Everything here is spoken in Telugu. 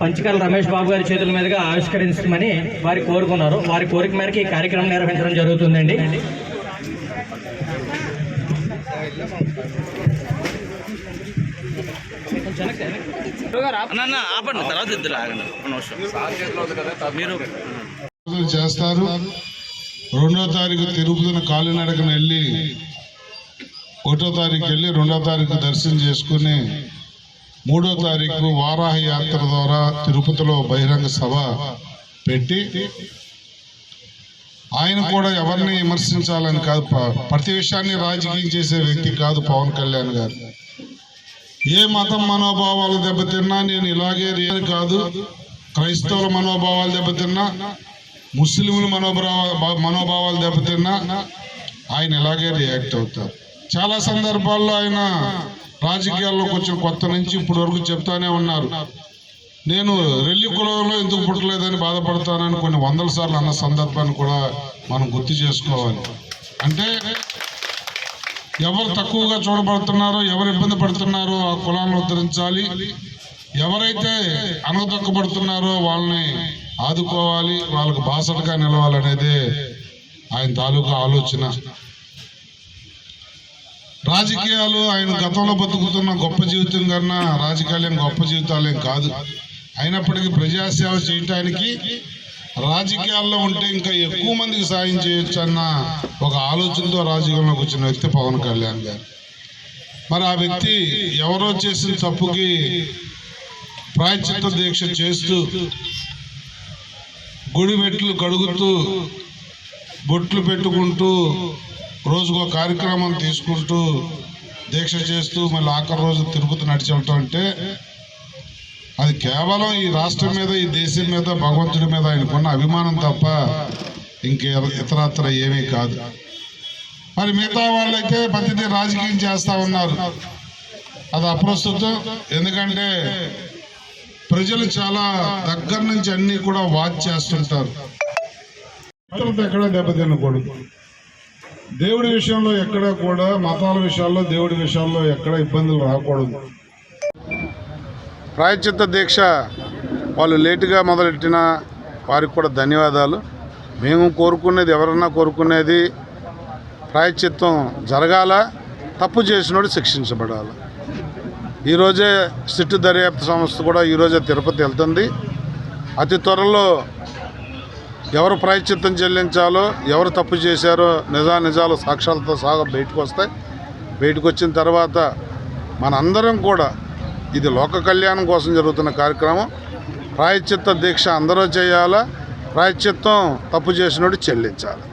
పంచకల రమేష్ బాబు గారి చేతుల మీదుగా ఆవిష్కరించమని వారి కోరుకున్నారు. వారి కోరిక మేరకు ఈ కార్యక్రమం నిర్వహించడం జరుగుతుందండి. చేస్తారు. రెండో తారీఖు తిరుపతిన కాలినడకన వెళ్ళి ఒకటో తారీఖు వెళ్ళి రెండో తారీఖు దర్శనం చేసుకుని మూడో తారీఖు వారాహ యాత్ర ద్వారా తిరుపతిలో బహిరంగ సభ పెట్టి ఆయన కూడా ఎవరిని విమర్శించాలని కాదు. ప్రతి విషయాన్ని రాజకీయం చేసే వ్యక్తి కాదు పవన్ కళ్యాణ్ గారు. ఏ మతం మనోభావాలు దెబ్బతిన్నా నేను ఇలాగే రియల్ కాదు. క్రైస్తవుల మనోభావాలు దెబ్బతిన్నా ముస్లింల మనోభావ మనోభావాలు దెబ్బతిన్నా ఆయన ఇలాగే రియాక్ట్ అవుతారు. చాలా సందర్భాల్లో ఆయన రాజకీయాల్లోకి వచ్చిన కొత్త నుంచి ఇప్పటి వరకు చెప్తానే ఉన్నారు. నేను రెల్లి కులంలో ఎందుకు పుట్టలేదని బాధపడతానని కొన్ని వందల సార్లు అన్న సందర్భాన్ని కూడా మనం గుర్తు చేసుకోవాలి. అంటే ఎవరు తక్కువగా చూడబడుతున్నారో ఎవరు ఇబ్బంది పడుతున్నారో ఆ కులాలను ఉద్ధరించాలి. ఎవరైతే అనగదొక్కబడుతున్నారో వాళ్ళని ఆదుకోవాలి వాళ్ళకు బాసటగా నిలవాలనేదే ఆయన తాలూకా ఆలోచన. రాజకీయాలు ఆయన గతంలో బతుకుతున్న గొప్ప జీవితం కన్నా రాజకీయాలు గొప్ప జీవితాలేం కాదు. అయినప్పటికీ ప్రజాసేవ చేయటానికి రాజకీయాల్లో ఉంటే ఇంకా ఎక్కువ మందికి సాయం చేయొచ్చు అన్న ఒక ఆలోచనతో రాజకీయంలోకి వచ్చిన వ్యక్తి పవన్ కళ్యాణ్ గారు. మరి ఆ వ్యక్తి ఎవరో చేసిన తప్పుకి ప్రాయశ్చిత్త దీక్ష చేస్తూ గుడి మెట్లు కడుగుతూ బొట్లు పెట్టుకుంటూ రోజుకో కార్యక్రమం తీసుకుంటూ దీక్ష చేస్తూ మళ్ళీ ఆఖరి రోజు తిరుపతి నడిచి అంటే అది కేవలం ఈ రాష్ట్రం మీద ఈ దేశం మీద భగవంతుడి మీద ఆయనకున్న అభిమానం తప్ప ఇంకే ఇతరత్ర ఏమీ కాదు. మరి మిగతా వాళ్ళైతే ప్రతిదీ రాజకీయం చేస్తూ ఉన్నారు. అది అప్రస్తుతం. ఎందుకంటే ప్రజలు చాలా దగ్గర నుంచి అన్నీ కూడా వాచ్ చేస్తుంటారు. ఎక్కడ దెబ్బతినకూడదు. దేవుడి విషయంలో ఎక్కడ కూడా మతాల విషయాల్లో దేవుడి విషయాల్లో ఎక్కడ ఇబ్బందులు రాకూడదు. ప్రాయచిత్త దీక్ష వాళ్ళు లేటుగా మొదలెట్టిన వారికి కూడా ధన్యవాదాలు. మేము కోరుకునేది ఎవరన్నా కోరుకునేది ప్రాయచిత్తం జరగాల తప్పు చేసినోడు శిక్షించబడాలి. ఈరోజే సిట్టు దర్యాప్తు సంస్థ కూడా ఈరోజే తిరుపతి వెళ్తుంది. అతి త్వరలో ఎవరు ప్రాయచిత్తం చెల్లించాలో ఎవరు తప్పు చేశారో నిజా నిజాలు సాక్ష్యాలతో సాగ బయటకు వస్తాయి బయటకు వచ్చిన తర్వాత మనందరం కూడా ఇది లోక కళ్యాణం కోసం జరుగుతున్న కార్యక్రమం. ప్రాయచిత్త దీక్ష అందరూ చేయాలా? ప్రాయచిత్తం తప్పు చేసినోడు చెల్లించాలి?